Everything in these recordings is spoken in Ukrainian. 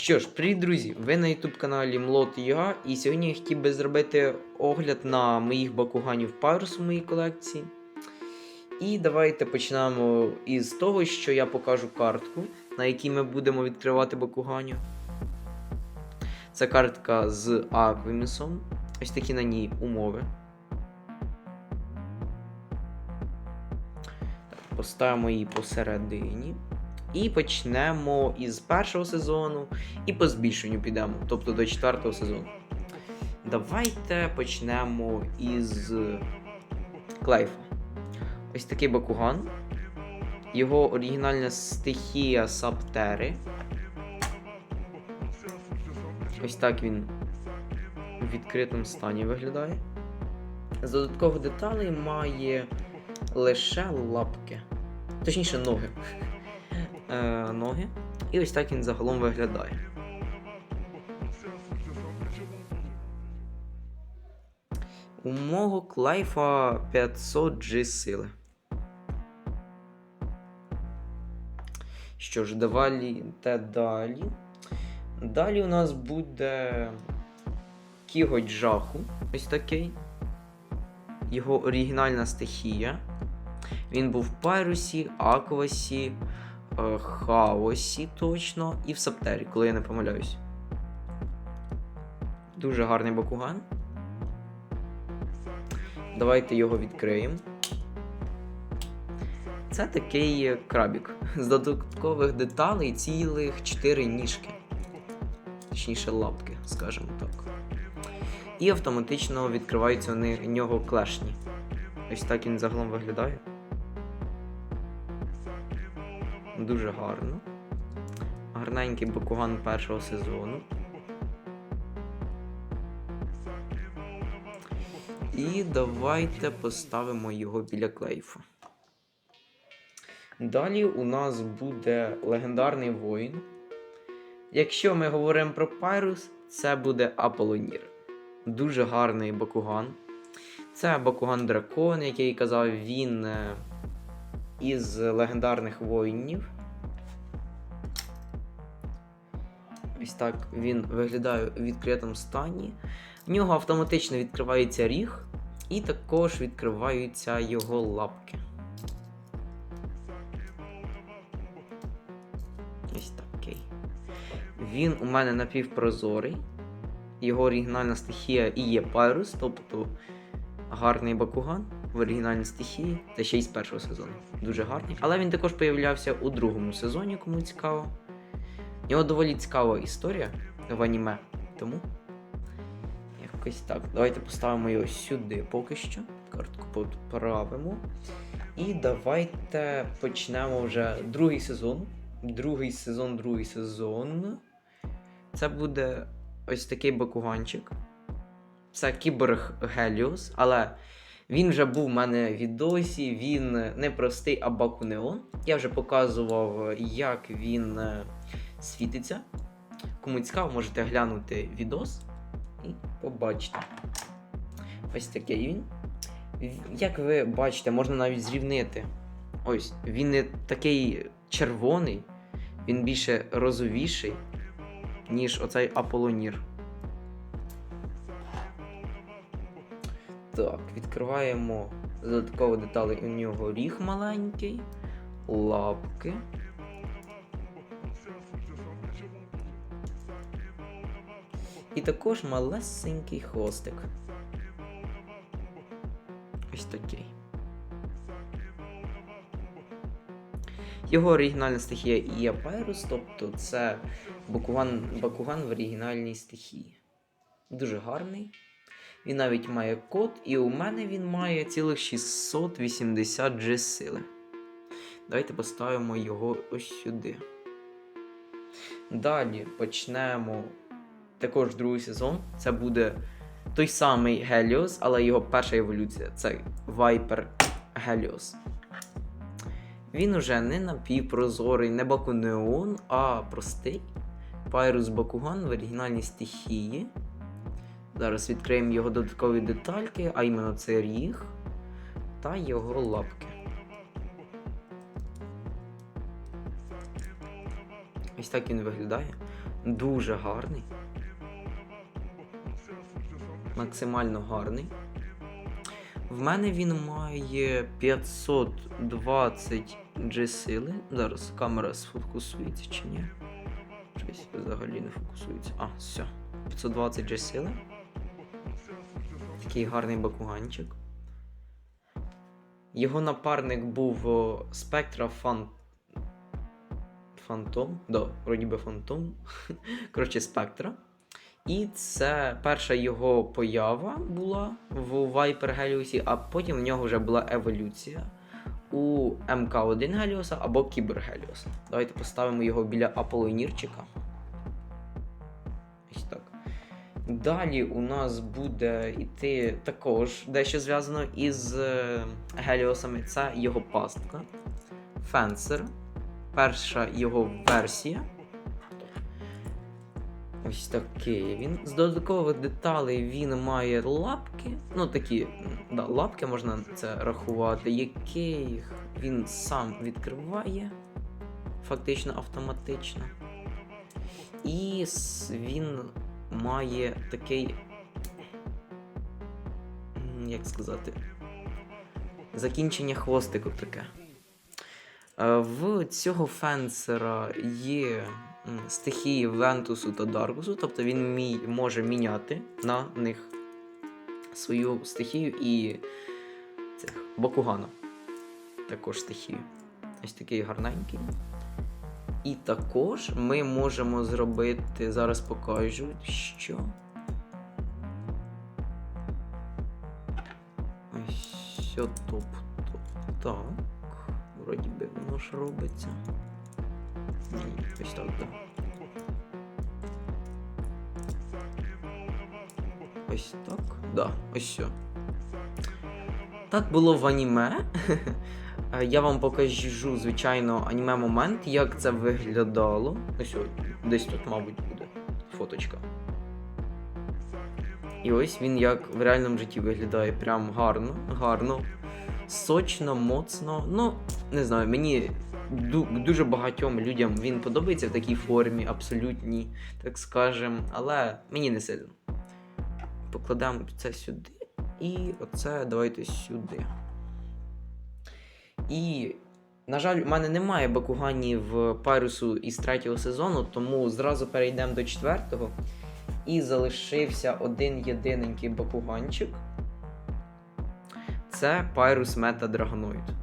Що ж, привіт, друзі! Ви на YouTube каналі Млот.ua і сьогодні я хотів би зробити огляд на моїх бакуганів Pyrus у моїй колекції. І давайте почнемо із того, що я покажу картку, на якій ми будемо відкривати бакуганів. Це картка з Аквімісом. Ось такі на ній умови. Поставимо її посередині. І почнемо із першого сезону і по збільшенню підемо, тобто до четвертого сезону. Давайте почнемо із Клейфа. Ось такий Бакуган. Його оригінальна стихія Саптери. Ось так він в відкритому стані виглядає. З додаткових деталей має лише лапки. Точніше, ноги е, ноги. І ось так він загалом виглядає. У мого клайфа 500 G сили. Що ж, давай те далі. Далі у нас буде Кіготь жаху. Ось такий. Його оригінальна стихія. Він був в Пайрусі, Аквасі, Хаосі точно і в Саптері, коли я не помиляюсь. Дуже гарний бакуган. Давайте його відкриємо. Це такий крабік. З додаткових деталей цілих 4 ніжки. Точніше, лапки, скажімо так. І автоматично відкриваються у нього клешні. Ось так він загалом виглядає. Дуже гарно. Гарненький бакуган першого сезону. І давайте поставимо його біля клейфа. Далі у нас буде легендарний воїн. Якщо ми говоримо про Пайрус, це буде Аполлонір. Дуже гарний бакуган. Це бакуган дракон, який казав він е, із легендарних воїнів. Ось так він виглядає у відкритому стані. В нього автоматично відкривається ріг, і також відкриваються його лапки. Ось такий. Він у мене напівпрозорий. Його оригінальна стихія і є Пайрус, тобто гарний бакуган в оригінальній стихії, та ще й з першого сезону. Дуже гарний. Але він також появлявся у другому сезоні, кому цікаво. У нього доволі цікава історія в аніме. Тому якось так. Давайте поставимо його сюди поки що. Картку поправимо. І давайте почнемо вже другий сезон. Другий сезон, другий сезон. Це буде ось такий бакуганчик. Це кіборг Геліус, але він вже був в мене в відосі, він не простий, а. Я вже показував, як він е, світиться. Кому цікаво, можете глянути відос і побачите. Ось такий він. Як ви бачите, можна навіть зрівнити. Ось, він не такий червоний, він більше розовіший, ніж оцей Аполлонір. Так, відкриваємо додаткові деталі. У нього ріг маленький, лапки. І також малесенький хвостик. Ось такий. Його оригінальна стихія є Пайрус, тобто це Бакуган, Бакуган в оригінальній стихії. Дуже гарний. Він навіть має код, і у мене він має цілих 680 G сили. Давайте поставимо його ось сюди. Далі почнемо також другий сезон. Це буде той самий Helios, але його перша еволюція це Viper Helios. Він уже не напівпрозорий, не Бакунеон, а простий Пайрус Бакуган в оригінальній стихії. Зараз відкриємо його додаткові детальки, а іменно це ріг та його лапки. Ось так він виглядає. Дуже гарний. Максимально гарний. В мене він має 520 G сили. Зараз камера сфокусується чи ні. Щось взагалі не фокусується. А, все. 520 G сили. Такий гарний бакуганчик. Його напарник був Spectra Fan... Phantom. Да, вроді би Phantom. Коротше, Spectra. І це перша його поява була в Viper Helios, а потім в нього вже була еволюція у МК1 Геліоса або Кібер Геліоса. Давайте поставимо його біля Аполлонірчика. Ось так. Далі у нас буде йти також дещо зв'язано із е, Геліосами. Це його пастка. Фенсер. Перша його версія. Ось такий він. З додаткових деталей він має лапки. Ну такі, да, лапки можна це рахувати, яких він сам відкриває. Фактично автоматично. І він має такий. Як сказати? Закінчення хвостику таке. Е, В цього фенсера є стихії Вентусу та Даркусу, тобто він мій, може міняти на них свою стихію і цих Бакугана. Також стихію. Ось такий гарненький. І також ми можемо зробити, зараз покажу, що. Ось тобто. Так. Вроді би воно ж робиться. Ні, ось так, так. Ось так. Да, ось все. Так було в аніме. Е, Я вам покажу, звичайно, аніме момент, як це виглядало. Ось десь тут, мабуть, буде фоточка. І ось він як в реальному житті виглядає прям гарно, гарно, сочно, моцно. Ну, не знаю, мені дуже багатьом людям він подобається в такій формі, абсолютній, так скажем, але мені не сильно. Покладемо це сюди, і оце давайте сюди. І, на жаль, у мене немає бакуганів Пайрусу із третього сезону, тому зразу перейдемо до четвертого. І залишився один єдиненький бакуганчик. Це Pyrus Meta Dragonoid.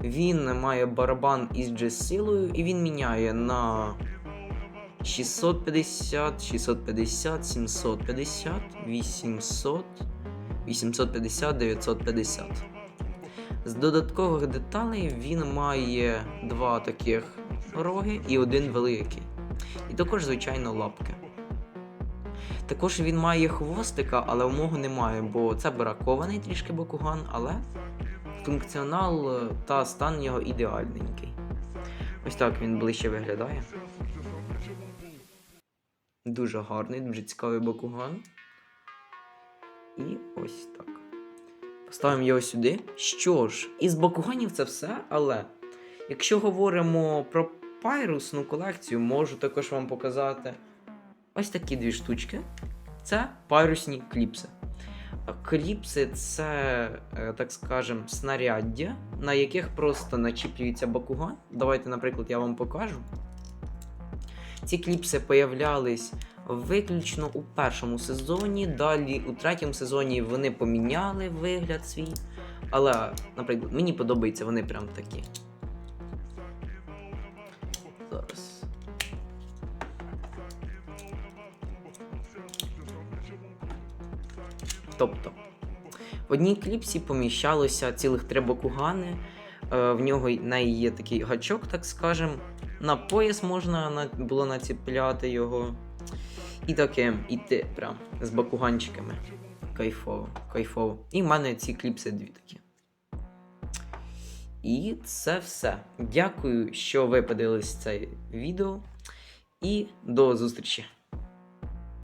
Він має барабан із G-силою і він міняє на 650, 650, 750, 800, 850, 950. З додаткових деталей він має два таких роги і один великий. І також, звичайно, лапки. Також він має хвостика, але мого немає, бо це бракований трішки бакуган, але функціонал е, та стан його ідеальненький. Ось так він ближче виглядає. Дуже гарний, дуже цікавий бакуган. І ось так. Поставимо його сюди. Що ж, із бакуганів це все, але якщо говоримо про пайрусну колекцію, можу також вам показати ось такі дві штучки. Це пайрусні кліпси. Кліпси це, е, так скажем, снаряддя, на яких просто начіплюється бакуган. Давайте, наприклад, я вам покажу. Ці кліпси появлялись виключно у першому сезоні. Далі у третьому сезоні вони поміняли вигляд свій. Але, наприклад, мені подобаються вони прям такі. Зараз. Тобто, в одній кліпсі поміщалося цілих три бакугани. Е, В нього неї є такий гачок, так скажем. На пояс можна було націпляти його. І таке іти прям з бакуганчиками. Кайфово, кайфово. І в мене ці кліпси дві такі. І це все. Дякую, що ви подивились це відео. І до зустрічі!